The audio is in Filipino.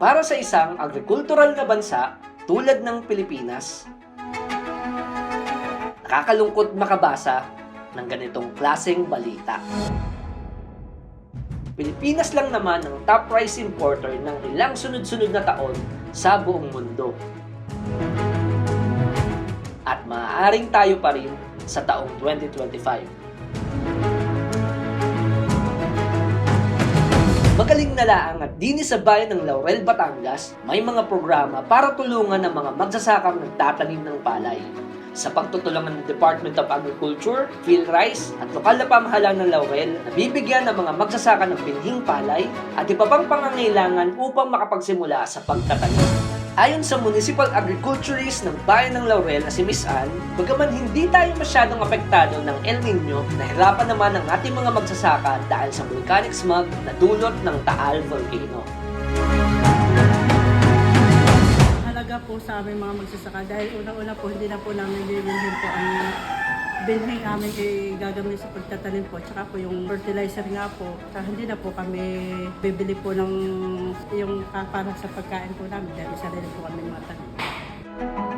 para sa isang agrikultural na bansa tulad ng Pilipinas. Nakakalungkot makabasa ng ganitong klaseng balita. Pilipinas lang naman ang top rice importer ng ilang sunod-sunod na taon sa buong mundo. At maaaring tayo pa rin sa taong 2025. Magaling na laang at dini sa bayan ng Laurel, Batangas, may mga programa para tulungan ang mga magsasakang nagtatanim ng palay. Sa pagtutulungan ng Department of Agriculture, PhilRice at lokal na pamahalaan ng Laurel, nabibigyan ng mga magsasaka ng binhing palay at iba pang pangangailangan upang makapagsimula sa pagtatanim. Ayon sa municipal agriculturist ng bayan ng Laurel na si Miss Ann, bagaman hindi tayo masyadong apektado ng El Nino, nahirapan naman ang ating mga magsasaka dahil sa volcanic smog na dulot ng Taal Volcano. Halaga po sa aming mga magsasaka dahil unang-una po hindi na po namin bibilhin po ang bilhin aming gagamit sa pagtatanim po. Tsaka po yung fertilizer nga po. Tsaka hindi na po kami bibili po ng yung para sa pagkain po namin. Dahil isa rin po kami mga tanim.